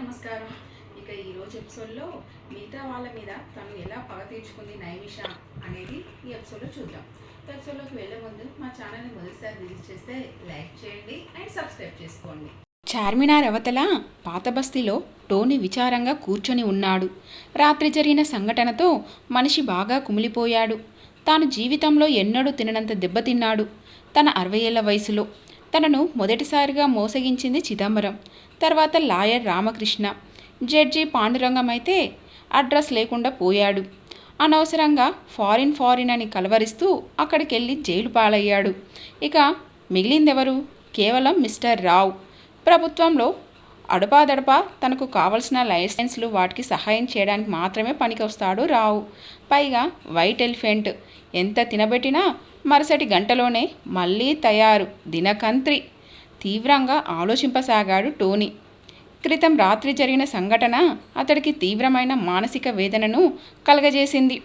నమస్కారం. ఇక ఈరోజు ఎపిసోడ్లో మిగతా వాళ్ళ మీద తను ఎలా పగ తీర్చుకుంది నైమిష అనేది ఈ ఎపిసోడ్లో చూద్దాం. ఈ ఎపిసోడ్లోకి వెళ్ళే ముందు మా ఛానల్ని మొదటిసారి విజిట్ చేస్తే లైక్ చేయండి అండ్ సబ్స్క్రైబ్ చేసుకోండి. చార్మినార్ అవతల పాత బస్తీలో టోనీ విచారంగా కూర్చొని ఉన్నాడు. రాత్రి జరిగిన సంఘటనతో మనిషి బాగా కుమిలిపోయాడు. తాను జీవితంలో ఎన్నడూ తిననంత దెబ్బతిన్నాడు. తన అరవై ఏళ్ళ వయసులో తనను మొదటిసారిగా మోసగించింది చిదంబరం. తర్వాత లాయర్ రామకృష్ణ. జడ్జి పాండురంగం అయితే అడ్రస్ లేకుండా పోయాడు. అనవసరంగా ఫారిన్ ఫారిన్ అని కలవరిస్తూ అక్కడికి వెళ్ళి జైలు పాలయ్యాడు. ఇక మిగిలిందెవరు? కేవలం మిస్టర్ రావు. ప్రభుత్వంలో అడపాదడపా తనకు కావలసిన లైసెన్స్లు వాటికి సహాయం చేయడానికి మాత్రమే పనికొస్తాడు రావు. పైగా వైట్ ఎలిఫెంట్. ఎంత తినబెట్టినా మరుసటి గంటలోనే మళ్ళీ తయారు. దినకంత్రి. తీవ్రంగా ఆలోచింపసాగాడు టోనీ. క్రితం రాత్రి జరిగిన సంఘటన అతడికి తీవ్రమైన మానసిక వేదనను కలగజేసింది.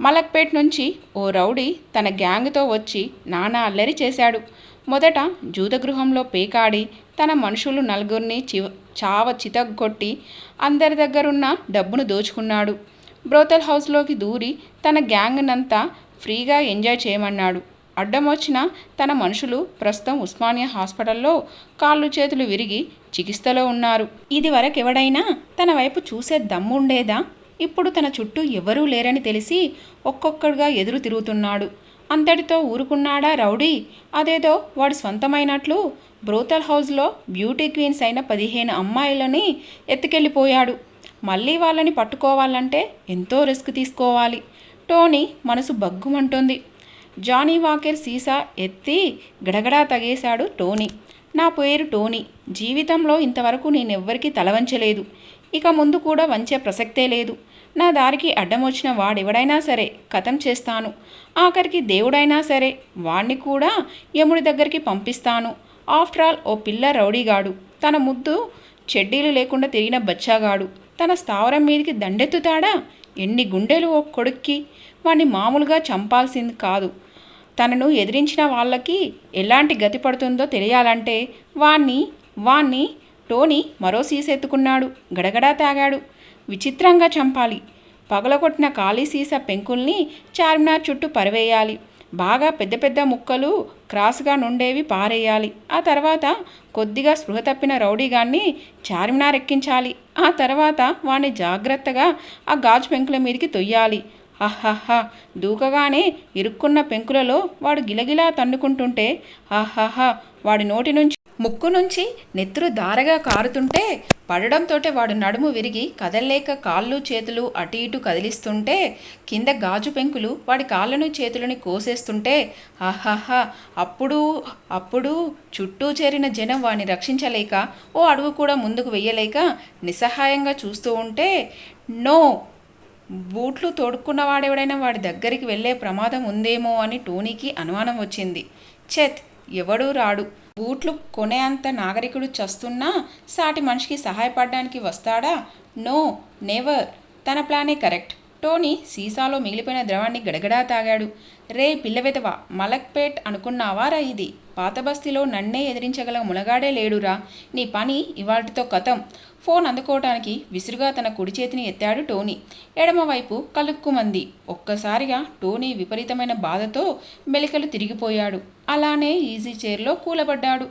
మలక్పేట్ నుంచి ఓ రౌడీ తన గ్యాంగ్తో వచ్చి నానా అల్లరి చేశాడు. మొదట జూదగృహంలో పేకాడి తన మనుషులు నలుగురిని చివ చావ చితగొట్టి అందరి దగ్గరున్న డబ్బును దోచుకున్నాడు. బ్రోతల్ హౌస్లోకి దూరి తన గ్యాంగ్నంతా ఫ్రీగా ఎంజాయ్ చేయమన్నాడు. అడ్డం వచ్చిన తన మనుషులు ప్రస్తుతం ఉస్మానియా హాస్పిటల్లో కాళ్ళు చేతులు విరిగి చికిత్సలో ఉన్నారు. ఇదివరకెవడైనా తన వైపు చూసే దమ్ముండేదా ఇప్పుడు తన చుట్టూ ఎవరూ లేరని తెలిసి ఒక్కొక్కడుగా ఎదురు తిరుగుతున్నాడు. అంతటితో ఊరుకున్నాడా రౌడీ? అదేదో వాడు సొంతమైనట్లు బ్రోతల్ హౌస్లో బ్యూటీ క్వీన్స్ అయిన పదిహేను అమ్మాయిలని ఎత్తుకెళ్ళిపోయాడు. మళ్ళీ వాళ్ళని పట్టుకోవాలంటే ఎంతో రిస్క్ తీసుకోవాలి. టోనీ మనసు బగ్గుమంటుంది జానీ వాకెర్ సీసా ఎత్తి గడగడా తగేశాడు టోనీ. నా పేరు టోనీ. జీవితంలో ఇంతవరకు నేనెవ్వరికీ తలవంచలేదు. ఇక ముందు కూడా వంచే ప్రసక్తే లేదు. నా దారికి అడ్డం వచ్చిన వాడెవడైనా సరే కథం చేస్తాను. ఆఖరికి దేవుడైనా సరే వాణ్ణి కూడా యముడి దగ్గరికి పంపిస్తాను. ఆఫ్టర్ ఆల్ ఓ పిల్ల రౌడీగాడు. తన ముద్దు చెడ్డీలు లేకుండా తిరిగిన బచ్చాగాడు. తన స్థావరం మీదకి దండెత్తుతాడా? ఎన్ని గుండెలు ఓ కొడుక్కి. వాణ్ణి మామూలుగా చంపాల్సింది కాదు. తనను ఎదిరించిన వాళ్ళకి ఎలాంటి గతి పడుతుందో తెలియాలంటే వాణ్ణి వాణ్ణి టోనీ మరో సీసెత్తుకున్నాడు గడగడా తాగాడు. విచిత్రంగా చంపాలి. పగలగొట్టిన ఖాళీ సీసా పెంకుల్ని చార్మినార్ చుట్టూ పరివేయాలి. బాగా పెద్ద పెద్ద ముక్కలు క్రాస్గా నుండేవి పారేయాలి. ఆ తర్వాత కొద్దిగా స్పృహ తప్పిన రౌడీగాన్ని చార్మినార్ ఎక్కించాలి. ఆ తర్వాత వాణ్ణి జాగ్రత్తగా ఆ గాజు పెంకుల మీదకి తొయ్యాలి. అహహా దూకగానే ఇరుక్కున్న పెంకులలో వాడు గిలగిలా తన్నుకుంటుంటే ఆహాహా వాడి నోటి నుంచి ముక్కు నుంచి నెత్తురు దారగా కారుతుంటే పడడంతోటే వాడు నడుము విరిగి కదల్లేక కాళ్ళు చేతులు అటు ఇటు కదిలిస్తుంటే కింద గాజు పెంకులు వాడి కాళ్ళను చేతులని కోసేస్తుంటే ఆహాహా అప్పుడు అప్పుడు చుట్టూ చేరిన జనం వాడిని రక్షించలేక ఓ అడుగు కూడా ముందుకు వెయ్యలేక నిస్సహాయంగా చూస్తూ ఉంటే నో బూట్లు తోడుకున్నవాడెవడైనా వాడి దగ్గరికి వెళ్ళే ప్రమాదం ఉందేమో అని టోనీకి అనుమానం వచ్చింది. చెత్ ఎవడూ రాడు. బూట్లు కొనే అంత నాగరికుడు చస్తున్నా సాటి మనిషికి సహాయపడడానికి వస్తాడా? నో! నెవర్! తన ప్లానే కరెక్ట్. టోనీ సీసాలో మిగిలిపోయిన ద్రవాన్ని గడగడా తాగాడు. రే పిల్లవెతవా మలక్పేట్ అనుకున్నావారా ఇది? పాత బస్తీలో నన్నే ఎదిరించగల మునగాడే లేడురా. నీ పని ఇవాల్టితో కథం ఫోన్ అందుకోవటానికి విసురుగా తన కుడి చేతిని ఎత్తాడు టోనీ. ఎడమవైపు కలుక్కుమంది. ఒక్కసారిగా టోనీ విపరీతమైన బాధతో మెలికలు తిరిగిపోయాడు. అలానే ఈజీ చైర్లో కూలబడ్డాడు.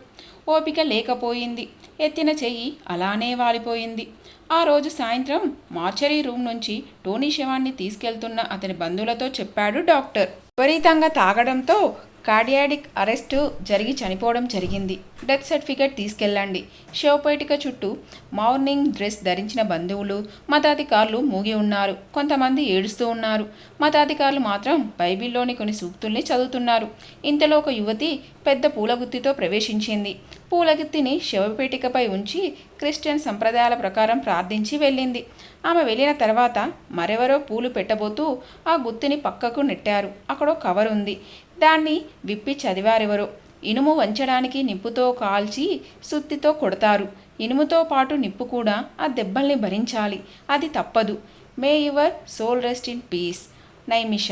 ఓపిక లేకపోయింది. ఎత్తిన చెయ్యి అలానే వాలిపోయింది. ఆ రోజు సాయంత్రం మార్చరీ రూమ్ నుంచి టోనీ శవాన్ని తీసుకెళ్తున్న అతని బంధువులతో చెప్పాడు డాక్టర్. విపరీతంగా తాగడంతో కార్డియాడిక్ అరెస్టు జరిగి చనిపోవడం జరిగింది. డెత్ సర్టిఫికేట్ తీసుకెళ్ళండి. శవపేటిక చుట్టూ మార్నింగ్ డ్రెస్ ధరించిన బంధువులు మతాధికారులు మూగి ఉన్నారు. కొంతమంది ఏడుస్తూ ఉన్నారు. మతాధికారులు మాత్రం బైబిల్లోని కొన్ని సూక్తుల్ని చదువుతున్నారు. ఇంతలో ఒక యువతి పెద్ద పూలగుత్తితో ప్రవేశించింది. పూలగుత్తిని శివపీఠికపై ఉంచి క్రిస్టియన్ సంప్రదాయాల ప్రకారం ప్రార్థించి వెళ్ళింది. ఆమె వెళ్ళిన తర్వాత మరెవరో పూలు పెట్టబోతూ ఆ గుత్తిని పక్కకు నెట్టారు. అక్కడో కవర్ ఉంది. దాన్ని విప్పి చదివారెవరో. ఇనుము వంచడానికి నిప్పుతో కాల్చి సుత్తితో కొడతారు. ఇనుముతో పాటు నిప్పు కూడా ఆ దెబ్బల్ని భరించాలి. అది తప్పదు. May your soul rest in peace. Naimisha.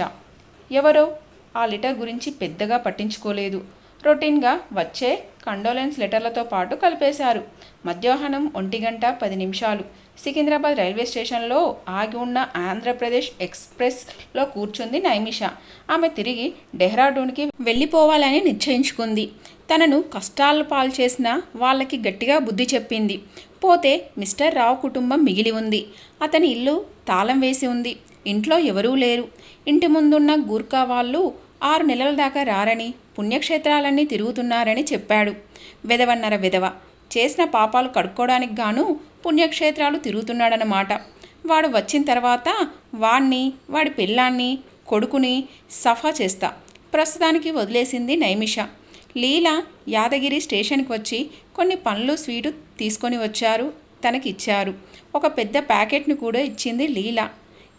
ఎవరో ఆ లెటర్ గురించి పెద్దగా పట్టించుకోలేదు. రొటీన్గా వచ్చే కండోలెన్స్ లెటర్లతో పాటు కలిపేశారు. మధ్యాహ్నం ఒంటి గంట పది నిమిషాలు. సికింద్రాబాద్ రైల్వే స్టేషన్లో ఆగి ఉన్న ఆంధ్రప్రదేశ్ ఎక్స్ప్రెస్లో కూర్చుంది నైమిష. ఆమె తిరిగి డెహ్రాడూన్కి వెళ్ళిపోవాలని నిశ్చయించుకుంది. తనను కష్టాల పాలు చేసిన వాళ్ళకి గట్టిగా బుద్ధి చెప్పింది. పోతే మిస్టర్ రావు కుటుంబం మిగిలి ఉంది. అతని ఇల్లు తాళం వేసి ఉంది. ఇంట్లో ఎవరూ లేరు. ఇంటి ముందున్న గూర్ఖా వాళ్ళు ఆరు నెలల దాకా రారని పుణ్యక్షేత్రాలన్నీ తిరుగుతున్నారని చెప్పాడు. వెదవన్నర వెదవ. చేసిన పాపాలు కడుక్కోవడానికి గాను పుణ్యక్షేత్రాలు తిరుగుతున్నాడనమాట వాడు వచ్చిన తర్వాత వాణ్ణి వాడి పిల్లాన్ని కొడుకుని సఫా చేస్తా. ప్రస్తుతానికి వదిలేసింది నైమిష. లీల యాదగిరి స్టేషన్కి వచ్చి కొన్ని పండ్లు స్వీటు తీసుకొని వచ్చారు. తనకి ఇచ్చారు ఒక పెద్ద ప్యాకెట్ని కూడా ఇచ్చింది లీల.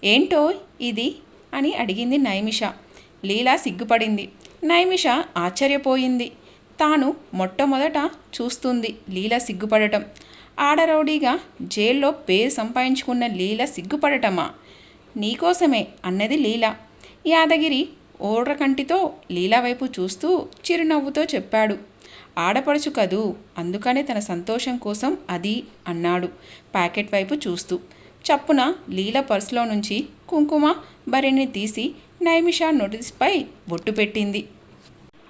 ఏంటో ఇది? అని అడిగింది నైమిష. లీలా సిగ్గుపడింది. నైమిష ఆశ్చర్యపోయింది. తాను మొట్టమొదట చూస్తుంది లీల సిగ్గుపడటం. ఆడరౌడీగా జైల్లో పేరు సంపాదించుకున్న లీల సిగ్గుపడటమా? నీకోసమే అన్నది లీల. యాదగిరి ఓడ్రకంటితో లీలా వైపు చూస్తూ చిరునవ్వుతో చెప్పాడు. ఆడపడుచు కదూ అందుకనే తన సంతోషం కోసం అది అన్నాడు ప్యాకెట్ వైపు చూస్తూ. చప్పున లీల పర్సులో నుంచి కుంకుమ బరిని తీసి నైమిషా నోటీస్పై బొట్టు పెట్టింది.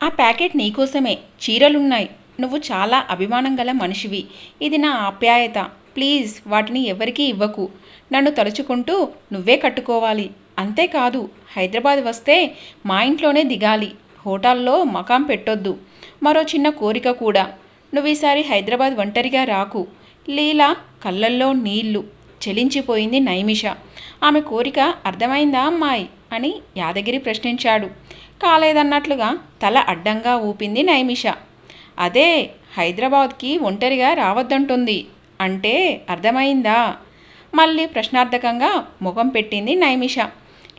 ఆ ప్యాకెట్ నీకోసమే చీరలున్నాయి. నువ్వు చాలా అభిమానం గల మనిషివి. ఇది నా ఆప్యాయత. ప్లీజ్ వాటిని ఎవరికీ ఇవ్వకు. నన్ను తలుచుకుంటూ నువ్వే కట్టుకోవాలి. అంతేకాదు హైదరాబాద్ వస్తే మా ఇంట్లోనే దిగాలి. హోటల్లో మకాం పెట్టొద్దు. మరో చిన్న కోరిక కూడా. నువ్వు ఈసారి హైదరాబాద్ ఒంటరిగా రాకు. లీలా కళ్ళల్లో నీళ్ళు. చెలించిపోయింది నైమిష. ఆమె కోరిక అర్థమైందా అమ్మాయి? అని యాదగిరి ప్రశ్నించాడు. కాలేదన్నట్లుగా తల అడ్డంగా ఊపింది నైమిష. అదే హైదరాబాద్కి ఒంటరిగా రావద్దంటుంది. అంటే అర్థమైందా? మళ్ళీ ప్రశ్నార్థకంగా ముఖం పెట్టింది నైమిష.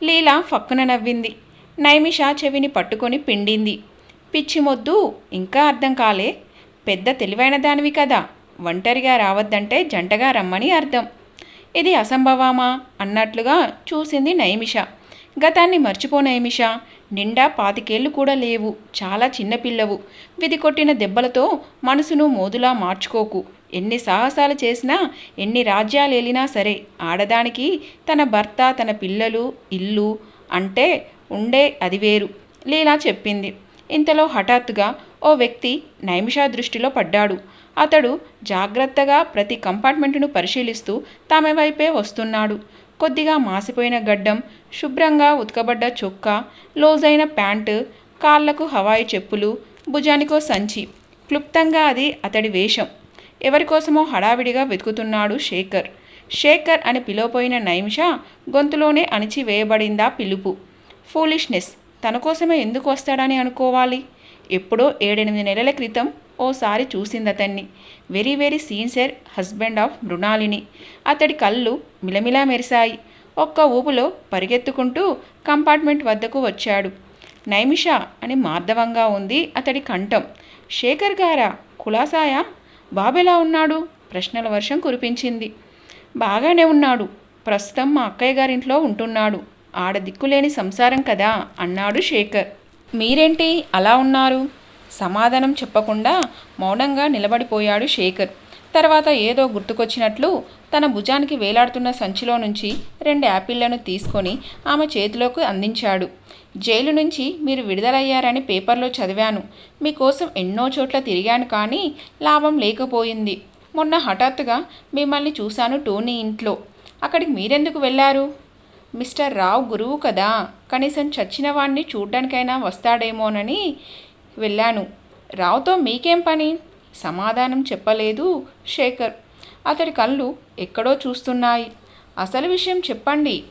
లీల ఫక్కున నవ్వింది. నైమిష చెవిని పట్టుకొని పిండింది. పిచ్చి మొద్దు ఇంకా అర్థం కాలే. పెద్ద తెలివైన దానివి కదా. ఒంటరిగా రావద్దంటే జంటగా రమ్మని అర్థం. ఇది అసంభవమా? అన్నట్లుగా చూసింది నైమిష. గతాన్ని మర్చిపో నైమిష నిండా పాతికేళ్ళు కూడా లేవు. చాలా చిన్నపిల్లవు విధి కొట్టిన దెబ్బలతో మనసును మోదులా మార్చుకోకు. ఎన్ని సాహసాలు చేసినా ఎన్ని రాజ్యాలు ఏలినా సరే ఆడదానికి తన భర్త తన పిల్లలు ఇల్లు అంటే ఉండే అది వేరు. లీలా చెప్పింది. ఇంతలో హఠాత్తుగా ఓ వ్యక్తి నైమిషా దృష్టిలో పడ్డాడు. అతడు జాగ్రత్తగా ప్రతి కంపార్ట్మెంటును పరిశీలిస్తూ తమ వైపే వస్తున్నాడు. కొద్దిగా మాసిపోయిన గడ్డం శుభ్రంగా ఉతకబడ్డ చొక్కా లోజైన ప్యాంటు కాళ్ళకు హవాయి చెప్పులు భుజానికో సంచి. క్లుప్తంగా అది అతడి వేషం. ఎవరికోసమో హడావిడిగా వెతుకుతున్నాడు శేఖర్. శేఖర్ అని పిలువపోయిన నైమిష గొంతులోనే అణిచివేయబడిందా పిలుపు. ఫూలిష్నెస్! తన కోసమే ఎందుకు వస్తాడని అనుకోవాలి? ఎప్పుడో ఏడెనిమిది నెలల క్రితం ఓసారి చూసింది అతన్ని. Very very sincere husband of Mrinalini. అతడి కళ్ళు మిలమిలా మెరిశాయి. ఒక్క ఊపులో పరిగెత్తుకుంటూ కంపార్ట్మెంట్ వద్దకు వచ్చాడు. నైమిష అని మార్దవంగా ఉంది అతడి కంఠం. శేఖర్ గారా? కులాసాయా? బాబెలా ఉన్నాడు? ప్రశ్నల వర్షం కురిపించింది. బాగానే ఉన్నాడు. ప్రస్తుతం మా అక్కయ్య గారింట్లో ఉంటున్నాడు. ఆడ దిక్కులేని సంసారం కదా అన్నాడు శేఖర్. మీరేంటి అలా ఉన్నారు? సమాధానం చెప్పకుండా మౌనంగా నిలబడిపోయాడు శేఖర్. తర్వాత ఏదో గుర్తుకొచ్చినట్లు తన భుజానికి వేలాడుతున్న సంచిలో నుంచి రెండు యాపిళ్ళను తీసుకొని ఆమె చేతిలోకి అందించాడు. జైలు నుంచి మీరు విడుదలయ్యారని పేపర్లో చదివాను. మీకోసం ఎన్నో చోట్ల తిరిగాను కానీ లాభం లేకపోయింది. మొన్న హఠాత్తుగా మిమ్మల్ని చూశాను టోనీ ఇంట్లో. అక్కడికి మీరెందుకు వెళ్ళారు? మిస్టర్ రావు గురువు కదా. కనీసం చచ్చిన వాణ్ణి చూడ్డానికైనా వస్తాడేమోనని వెళ్ళాను. రావుతో మీకేం పని? సమాధానం చెప్పలేదు శేఖర్. అతడి కళ్ళు ఎక్కడో చూస్తున్నాయి. అసలు విషయం చెప్పండి.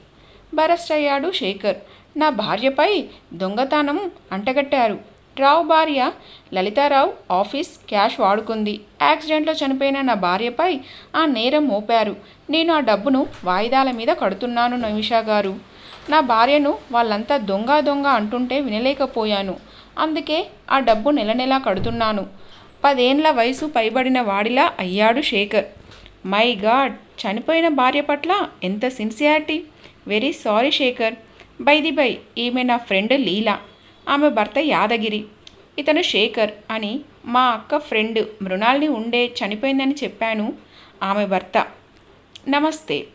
బరస్ట్ అయ్యాడు శేఖర్. నా భార్యపై దొంగతనం అంటగట్టారు. రావు భార్య లలితారావు ఆఫీస్ క్యాష్ వాడుకుంది. యాక్సిడెంట్లో చనిపోయిన నా భార్యపై ఆ నేరం మోపారు. నేను ఆ డబ్బును వాయిదాల మీద కడుతున్నాను నమిషా గారు. నా భార్యను వాళ్ళంతా దొంగ దొంగ అంటుంటే వినలేకపోయాను. అందుకే ఆ డబ్బు నెల నెలా కడుతున్నాను. పదేండ్ల వయసు పైబడిన వాడిలా అయ్యాడు శేఖర్. My God! చనిపోయిన భార్య పట్ల ఎంత sincerity! Very sorry Shekhar. By the by ఈమె నా ఫ్రెండ్ లీలా. ఆమె భర్త యాదగిరి. ఇతను శేఖర్ అని మా అక్క ఫ్రెండ్ మృణాల్ని ఉండే చనిపోయిందని చెప్పాను ఆమె భర్త. నమస్తే.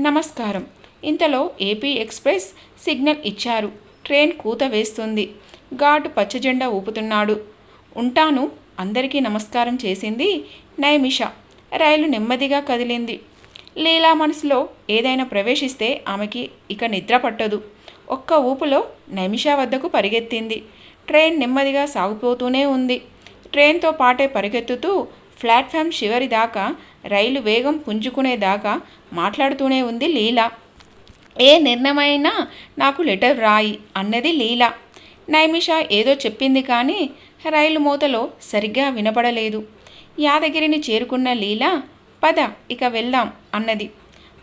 నమస్కారం. ఇంతలో ఏపీ ఎక్స్ప్రెస్ సిగ్నల్ ఇచ్చారు. ట్రైన్ కూత వేస్తుంది. గార్డు పచ్చజెండా ఊపుతున్నాడు. ఉంటాను. అందరికీ నమస్కారం చేసింది నైమిష. రైలు నెమ్మదిగా కదిలింది. లీలా మనసులో ఏదైనా ప్రవేశిస్తే ఆమెకి ఇక నిద్ర పట్టదు. ఒక్క ఊపులో నైమిష వద్దకు పరిగెత్తింది. ట్రైన్ నెమ్మదిగా సాగిపోతూనే ఉంది. ట్రైన్తో పాటే పరిగెత్తుతూ ప్లాట్ఫామ్ చివరి దాకా రైలు వేగం పుంజుకునేదాకా మాట్లాడుతూనే ఉంది లీలా. ఏ నిర్ణయమైనా నాకు లెటర్ రాయి అన్నది లీలా. నైమిష ఏదో చెప్పింది కానీ రైలు మూతలో సరిగ్గా వినపడలేదు. యాదగిరిని చేరుకున్న లీలా పద ఇక వెళ్దాం అన్నది.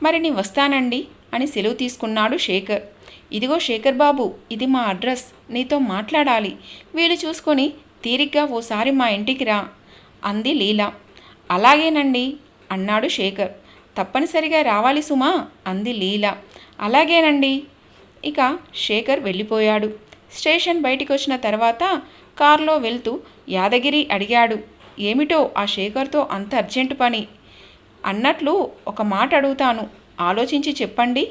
మరి నీ వస్తానండి అని సెలవు తీసుకున్నాడు శేఖర్. ఇదిగో శేఖర్ బాబు ఇది మా అడ్రస్ నీతో మాట్లాడాలి. వీలు చూసుకొని తీరిగ్గా ఓసారి మా ఇంటికి రా అంది లీలా. అలాగేనండి అన్నాడు శేఖర్. తప్పనిసరిగా రావాలి సుమా అంది లీలా. అలాగేనండి. ఇక శేఖర్ వెళ్ళిపోయాడు. స్టేషన్ బయటికి వచ్చిన తర్వాత కారులో వెళ్తూ యాదగిరి అడిగాడు. ఏమిటో ఆ శేఖర్తో అంత అర్జెంటు పని. అన్నట్లు ఒక మాట అడుగుతాను. ఆలోచించి చెప్పండి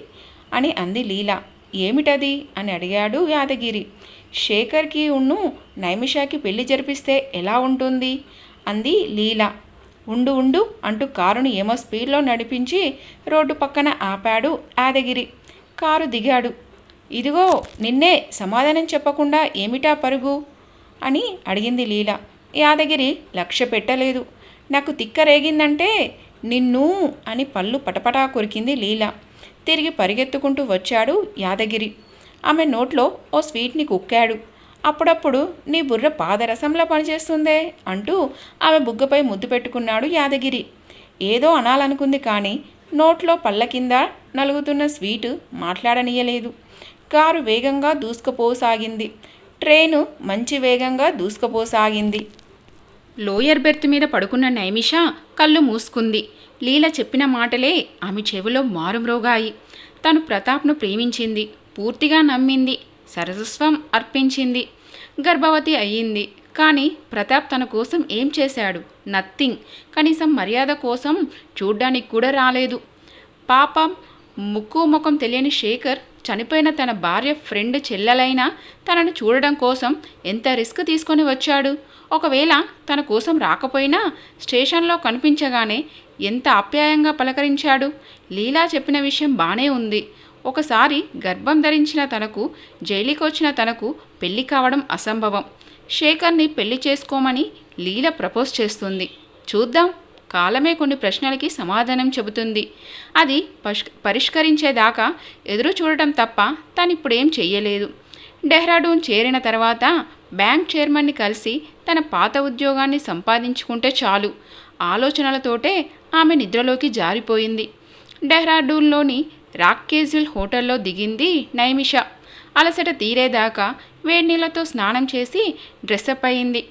అని అంది లీల. ఏమిటది? అని అడిగాడు యాదగిరి. శేఖర్కి ఉన్ను నైమిషాకి పెళ్ళి జరిపిస్తే ఎలా ఉంటుంది? అంది లీల. ఉండు ఉండు అంటూ కారును ఏమో స్పీడ్లో నడిపించి రోడ్డు పక్కన ఆపాడు యాదగిరి. కారు దిగాడు. ఇదిగో నిన్నే సమాధానం చెప్పకుండా ఏమిటా పరుగు? అని అడిగింది లీల. యాదగిరి లక్ష్య పెట్టలేదు. నాకు తిక్క రేగిందంటే నిన్ను అని పళ్ళు పటపటా కొరికింది లీల. తిరిగి పరిగెత్తుకుంటూ వచ్చాడు యాదగిరి. ఆమె నోట్లో ఓ స్వీట్ని కుక్కాడు. అప్పుడప్పుడు నీ బుర్ర పాదరసంలా పనిచేస్తుందే అంటూ ఆమె బుగ్గపై ముద్దు పెట్టుకున్నాడు యాదగిరి. ఏదో అనాలనుకుంది కానీ నోట్లో పళ్ళ కింద నలుగుతున్న స్వీటు మాట్లాడనీయలేదు. కారు వేగంగా దూసుకుపోసాగింది. ట్రైను మంచి వేగంగా దూసుకుపోసాగింది. లోయర్ బెర్త్ మీద పడుకున్న నైమిష కళ్ళు మూసుకుంది. లీల చెప్పిన మాటలే ఆమె చెవిలో మారుమ్రోగాయి తను ప్రతాప్ను ప్రేమించింది. పూర్తిగా నమ్మింది. సరస్వం అర్పించింది. గర్భవతి అయ్యింది. కానీ ప్రతాప్ తన కోసం ఏం చేశాడు? నథింగ్. కనీసం మర్యాద కోసం చూడ్డానికి కూడా రాలేదు. పాపం ముక్కు ముఖం తెలియని శేఖర్ చనిపోయిన తన భార్య ఫ్రెండ్ చెల్లెలైనా తనను చూడడం కోసం ఎంత రిస్క్ తీసుకొని వచ్చాడు? ఒకవేళ తన కోసం రాకపోయినా స్టేషన్లో కనిపించగానే ఎంత ఆప్యాయంగా పలకరించాడు? లీలా చెప్పిన విషయం బానే ఉంది. ఒకసారి గర్భం ధరించిన తనకు జైలుకొచ్చిన తనకు పెళ్ళి కావడం అసంభవం. శేఖర్ని పెళ్ళి చేసుకోమని లీల ప్రపోజ్ చేస్తుంది. చూద్దాం. కాలమే కొన్ని ప్రశ్నలకి సమాధానం చెబుతుంది. అది పరిష్కరించేదాకా ఎదురు చూడటం తప్ప తనిప్పుడేం చెయ్యలేదు. డెహ్రాడూన్ చేరిన తర్వాత బ్యాంక్ చైర్మన్ని కలిసి తన పాత ఉద్యోగాన్ని సంపాదించుకుంటే చాలు. ఆలోచనలతోటే ఆమె నిద్రలోకి జారిపోయింది. డెహ్రాడూన్లోని రాక్కేజిల్ హోటల్లో దిగింది నైమిష. అలసట తీరేదాకా వేడి నీళ్ళతో స్నానం చేసి డ్రెస్అప్ అయింది.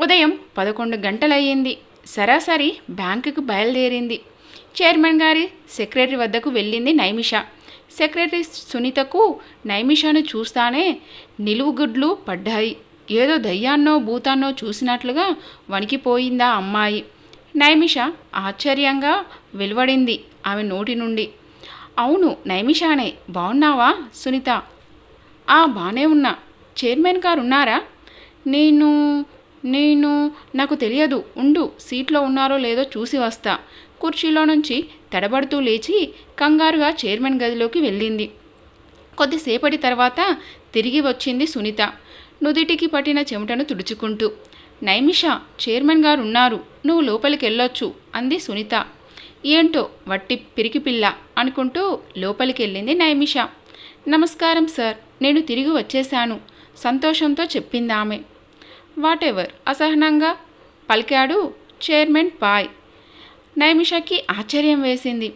ఉదయం పదకొండు గంటలయ్యింది. సరాసరి బ్యాంకుకు బయలుదేరింది. చైర్మన్ గారి సెక్రటరీ వద్దకు వెళ్ళింది నైమిష. సెక్రటరీ సునీతకు నైమిషను చూస్తానే నిలువుగుడ్లు పడ్డాయి. ఏదో దయ్యాన్నో భూతాన్నో చూసినట్లుగా వణికిపోయిందా అమ్మాయి. నైమిష ఆశ్చర్యంగా వెలువడింది ఆమె నోటి నుండి. అవును నైమిషానే. బాగున్నావా సునీత? ఆ బానే ఉన్నా. చైర్మన్ గారు ఉన్నారా? నేను నేను నాకు తెలియదు. ఉండు సీట్లో ఉన్నారో లేదో చూసి వస్తా. కుర్చీలో నుంచి తడబడుతూ లేచి కంగారుగా చైర్మన్ గదిలోకి వెళ్ళింది. కొద్దిసేపటి తర్వాత తిరిగి వచ్చింది సునీత. నుదిటికి పట్టిన చెమటను తుడుచుకుంటూ నైమిష చైర్మన్ గారు ఉన్నారు నువ్వు లోపలికి వెళ్ళొచ్చు అంది సునీత. ఏంటో వట్టి పిరికిపిల్ల అనుకుంటూ లోపలికి వెళ్ళింది నైమిష. నమస్కారం సార్. నేను తిరిగి వచ్చేశాను సంతోషంతో చెప్పింది ఆమె వాటెవర్? అసహనంగా పలికాడు చైర్మన్ పాయ్ నైమిషకి ఆశ్చర్యం వేసింది.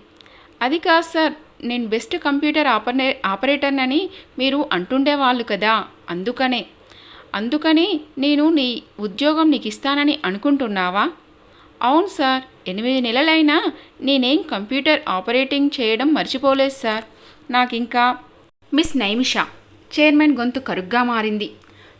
అది కాదు సార్ నేను బెస్ట్ కంప్యూటర్ ఆపరే ఆపరేటర్నని మీరు అంటుండేవాళ్ళు కదా అందుకనే. అందుకని నేను నీ ఉద్యోగం నీకు ఇస్తానని అనుకుంటున్నావా? అవును సార్ ఎనిమిది నెలలైనా నేనేం కంప్యూటర్ ఆపరేటింగ్ చేయడం మర్చిపోలేదు సార్. నాకింకా మిస్ నైమిష చైర్మన్ గొంతు కరుగ్గా మారింది.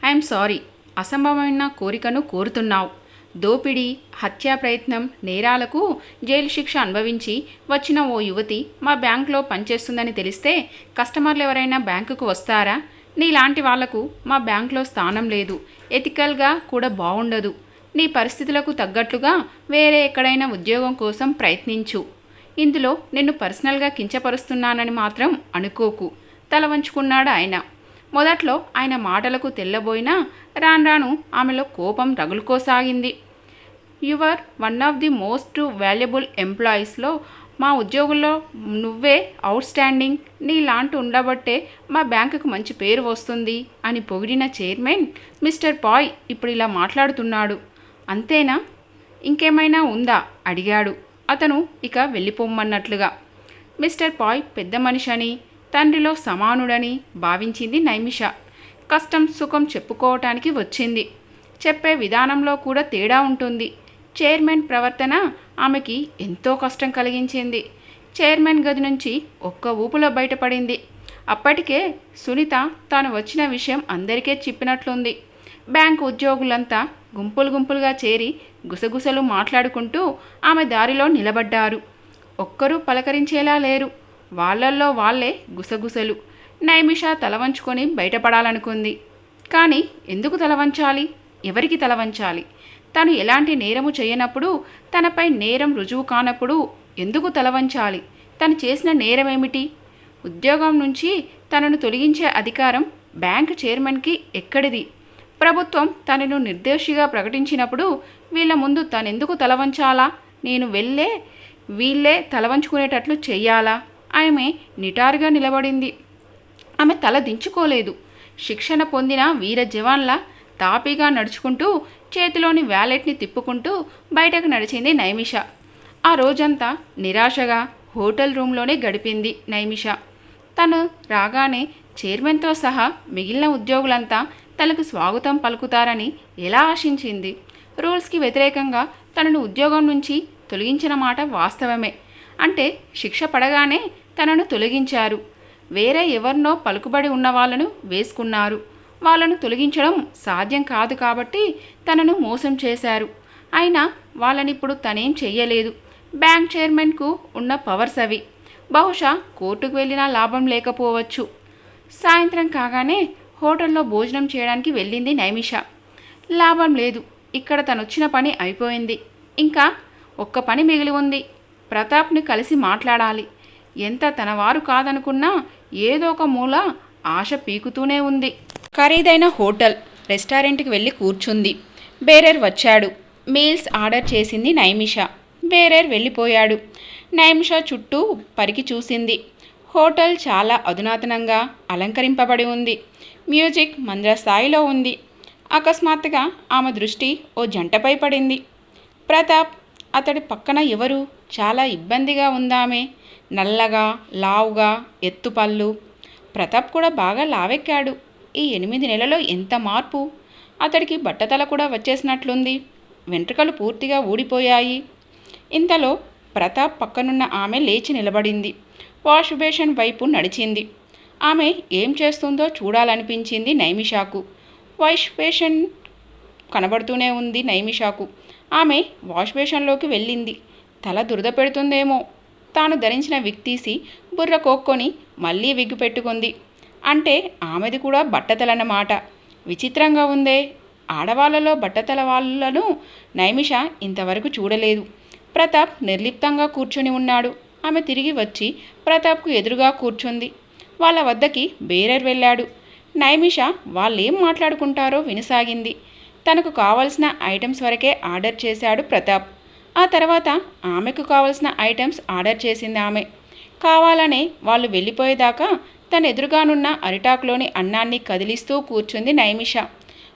ఐఎమ్ సారీ అసంభవమైన కోరికను కోరుతున్నావు. దోపిడీ హత్యా ప్రయత్నం నేరాలకు జైలు శిక్ష అనుభవించి వచ్చిన ఓ యువతి మా బ్యాంకులో పనిచేస్తుందని తెలిస్తే కస్టమర్లు ఎవరైనా బ్యాంకుకు వస్తారా? నీలాంటి వాళ్ళకు మా బ్యాంకులో స్థానం లేదు. ఎథికల్గా కూడా బాగుండదు నీ పరిస్థితులకు తగ్గట్లుగా వేరే ఎక్కడైనా ఉద్యోగం కోసం ప్రయత్నించు. ఇందులో నిన్ను పర్సనల్గా కించపరుస్తున్నానని మాత్రం అనుకోకు. తల వంచుకున్నాడు ఆయన. మొదట్లో ఆయన మాటలకు తెల్లబోయినా రాను రాను ఆమెలో కోపం రగులుకోసాగింది. Your one of the most valuable ఎంప్లాయీస్లో మా ఉద్యోగుల్లో నువ్వే అవుట్ స్టాండింగ్ నీలాంటి ఉండబట్టే మా బ్యాంకుకు మంచి పేరు వస్తుంది అని పొగిడిన చైర్మన్ మిస్టర్ పాయ్ ఇప్పుడు ఇలా మాట్లాడుతున్నాడు. అంతేనా? ఇంకేమైనా ఉందా? అడిగాడు. అతను ఇక వెళ్ళిపోమ్మన్నట్లుగా. మిస్టర్ పాయ్ పెద్ద మనిషి అని తండ్రిలో సమానుడని భావించింది నైమిష. కష్టం సుఖం చెప్పుకోవటానికి వచ్చింది. చెప్పే విధానంలో కూడా తేడా ఉంటుంది. చైర్మన్ ప్రవర్తన ఆమెకి ఎంతో కష్టం కలిగించింది. చైర్మన్ గది నుంచి ఒక్క ఊపులో బయటపడింది. అప్పటికే సునీత తాను వచ్చిన విషయం అందరికీ చెప్పినట్లుంది. బ్యాంకు ఉద్యోగులంతా గుంపులు గుంపులుగా చేరి గుసగుసలు మాట్లాడుకుంటూ ఆమె దారిలో నిలబడ్డారు. ఒక్కరూ పలకరించేలా లేరు. వాళ్ళల్లో వాళ్ళే గుసగుసలు. నైమిష తలవంచుకొని బయటపడాలనుకుంది. కానీ ఎందుకు తలవంచాలి ఎవరికి తల వంచాలి? తను ఎలాంటి నేరము చేయనప్పుడు తనపై నేరం రుజువు కానప్పుడు ఎందుకు తలవంచాలి తను చేసిన నేరమేమిటి? ఉద్యోగం నుంచి తనను తొలగించే అధికారం బ్యాంక్ చైర్మన్కి ఎక్కడిది? ప్రభుత్వం తనను నిర్దోషిగా ప్రకటించినప్పుడు వీళ్ళ ముందు తనెందుకు తలవంచాలా నేను వెళ్ళే వీళ్ళే తలవంచుకునేటట్లు చేయాలా ఆమె నిటారుగా నిలబడింది. ఆమె తల దించుకోలేదు. శిక్షణ పొందిన వీర జవాన్ల తాపీగా నడుచుకుంటూ చేతిలోని వ్యాలెట్ని తిప్పుకుంటూ బయటకు నడిచింది నైమిష. ఆ రోజంతా నిరాశగా హోటల్ రూమ్లోనే గడిపింది నైమిష. తను రాగానే చైర్మన్తో సహా మిగిలిన ఉద్యోగులంతా తనకు స్వాగతం పలుకుతారని ఎలా ఆశించింది? రూల్స్కి వ్యతిరేకంగా తనను ఉద్యోగం నుంచి తొలగించిన మాట వాస్తవమే. అంటే శిక్ష పడగానే తనను తొలగించారు. వేరే ఎవరినో పలుకుబడి ఉన్న వాళ్ళను వేసుకున్నారు. వాళ్ళను తొలగించడం సాధ్యం కాదు కాబట్టి తనను మోసం చేశారు. అయినా వాళ్ళనిప్పుడు తనేం చెయ్యలేదు. బ్యాంక్ చైర్మన్కు ఉన్న పవర్స్ అవి. బహుశా కోర్టుకు వెళ్ళినా లాభం లేకపోవచ్చు. సాయంత్రం కాగానే హోటల్లో భోజనం చేయడానికి వెళ్ళింది నైమిష. లాభం లేదు. ఇక్కడ తనొచ్చిన పని అయిపోయింది. ఇంకా ఒక్క పని మిగిలి ఉంది. ప్రతాప్ని కలిసి మాట్లాడాలి. ఎంత తనవారు కాదనుకున్నా ఏదో ఒక మూల ఆశ పీకుతూనే ఉంది. ఖరీదైన హోటల్ రెస్టారెంట్కి వెళ్ళి కూర్చుంది. బేరర్ వచ్చాడు. మీల్స్ ఆర్డర్ చేసింది నైమిష. బేరర్ వెళ్ళిపోయాడు. నైమిష చుట్టూ పరికి చూసింది. హోటల్ చాలా అధునాతనంగా అలంకరింపబడి ఉంది. మ్యూజిక్ మంద్ర స్థాయిలో ఉంది. అకస్మాత్తుగా ఆమె దృష్టి ఓ జంటపై పడింది. ప్రతాప్ అతడి పక్కన ఎవరు? చాలా ఇబ్బందిగా ఉందామె. నల్లగా లావుగా ఎత్తుపళ్ళు. ప్రతాప్ కూడా బాగా లావెక్కాడు. ఈ ఎనిమిది నెలలో ఎంత మార్పు? అతడికి బట్టతల కూడా వచ్చేసినట్లుంది. వెంట్రుకలు పూర్తిగా ఊడిపోయాయి. ఇంతలో ప్రతాప్ పక్కనున్న ఆమె లేచి నిలబడింది. వాష్ బేషన్ వైపు నడిచింది. ఆమె ఏం చేస్తుందో చూడాలనిపించింది నైమిషాకు. వాష్ బేషన్ కనబడుతూనే ఉంది నైమిషాకు. ఆమె వాష్ బేషన్లోకి వెళ్ళింది. తల దురద పెడుతుందేమో. తాను ధరించిన విక్ తీసి బుర్ర కోక్కొని మళ్ళీ విగ్గు పెట్టుకుంది. అంటే ఆమెది కూడా బట్టతలన్నమాట. విచిత్రంగా ఉందే. ఆడవాళ్ళలో బట్టతల వాళ్ళను నైమిష ఇంతవరకు చూడలేదు. ప్రతాప్ నిర్లిప్తంగా కూర్చొని ఉన్నాడు. ఆమె తిరిగి వచ్చి ప్రతాప్కు ఎదురుగా కూర్చుంది. వాళ్ళ వద్దకి బేరర్ వెళ్ళాడు. నైమిష వాళ్ళేం మాట్లాడుకుంటారో వినసాగింది. తనకు కావలసిన ఐటమ్స్ వరకే ఆర్డర్ చేశాడు ప్రతాప్. ఆ తర్వాత ఆమెకు కావలసిన ఐటమ్స్ ఆర్డర్ చేసింది ఆమె. కావాలనే వాళ్ళు వెళ్ళిపోయేదాకా తన ఎదురుగానున్న అరిటాకులోని అన్నాన్ని కదిలిస్తూ కూర్చుంది నైమిష.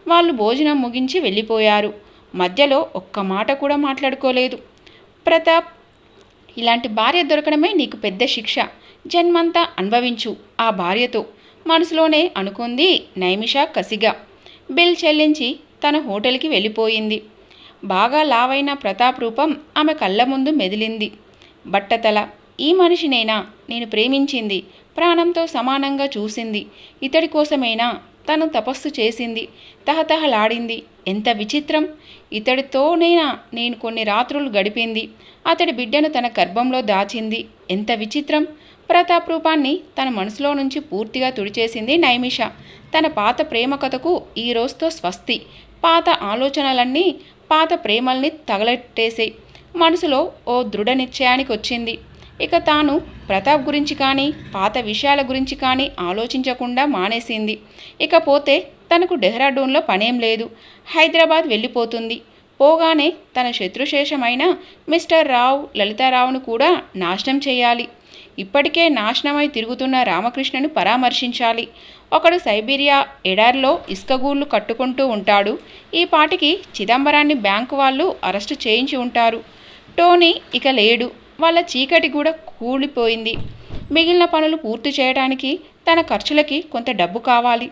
వాళ్ళు భోజనం ముగించి వెళ్ళిపోయారు. మధ్యలో ఒక్క మాట కూడా మాట్లాడుకోలేదు. ప్రతాప్ ఇలాంటి భార్య దొరకడమే నీకు పెద్ద శిక్ష. జన్మంతా అనుభవించు ఆ భార్యతో మనసులోనే అనుకుంది నైమిష కసిగా. బిల్ చెల్లించి తన హోటల్కి వెళ్ళిపోయింది. బాగా లావైన ప్రతాప్ రూపం ఆమె కళ్ళ ముందు మెదిలింది. బట్టతల ఈ మనిషినైనా? నేను ప్రేమించింది. ప్రాణంతో సమానంగా చూసింది. ఇతడి కోసమైనా? తను తపస్సు చేసింది. తహతహలాడింది. ఎంత విచిత్రం! ఇతడితోనైనా నేను కొన్ని రాత్రులు గడిపింది. అతడి బిడ్డను తన గర్భంలో దాచింది. ఎంత విచిత్రం! ప్రతాప్ రూపాన్ని తన మనసులో నుంచి పూర్తిగా తుడిచేసింది నైమిష. తన పాత ప్రేమ కథకు ఈ రోజుతో స్వస్తి. పాత ఆలోచనలన్నీ పాత ప్రేమల్ని తగలెట్టేసాయి. మనసులో ఓ దృఢ నిశ్చయానికి వచ్చింది ఇక తాను ప్రతాప్ గురించి కానీ పాత విషయాల గురించి కానీ ఆలోచించకుండా మానేసింది. ఇకపోతే తనకు డెహ్రాడూన్లో పనేం లేదు. హైదరాబాద్ వెళ్ళిపోతుంది. పోగానే తన శత్రుశేషమైన మిస్టర్ రావు లలితారావును కూడా నాశనం చేయాలి. ఇప్పటికే నాశనమై తిరుగుతున్న రామకృష్ణను పరామర్శించాలి. ఒకడు సైబీరియా ఎడారిలో ఇసుకగూళ్ళు కట్టుకుంటూ ఉంటాడు. ఈ పాటికి చిదంబరాన్ని బ్యాంకు వాళ్ళు అరెస్టు చేయించి ఉంటారు. టోనీ ఇక లేడు. వాళ్ళ చీకటి కూడా కూలిపోయింది. మిగిలిన పనులు పూర్తి చేయడానికి తన ఖర్చులకి కొంత డబ్బు కావాలి.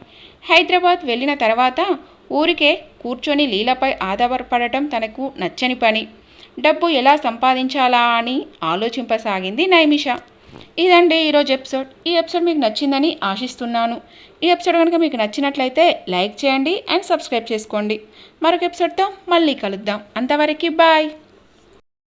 హైదరాబాద్ వెళ్ళిన తర్వాత ఊరికే కూర్చొని లీలపై ఆధారపడటం తనకు నచ్చని పని. డబ్బు ఎలా సంపాదించాలా అని ఆలోచింపసాగింది నైమిష. ఇదండి ఈరోజు ఎపిసోడ్. ఈ ఎపిసోడ్ మీకు నచ్చిందని ఆశిస్తున్నాను. ఈ ఎపిసోడ్ కనుక మీకు నచ్చినట్లయితే లైక్ చేయండి అండ్ సబ్స్క్రైబ్ చేసుకోండి. మరొక ఎపిసోడ్తో మళ్ళీ కలుద్దాం. అంతవరకు బాయ్.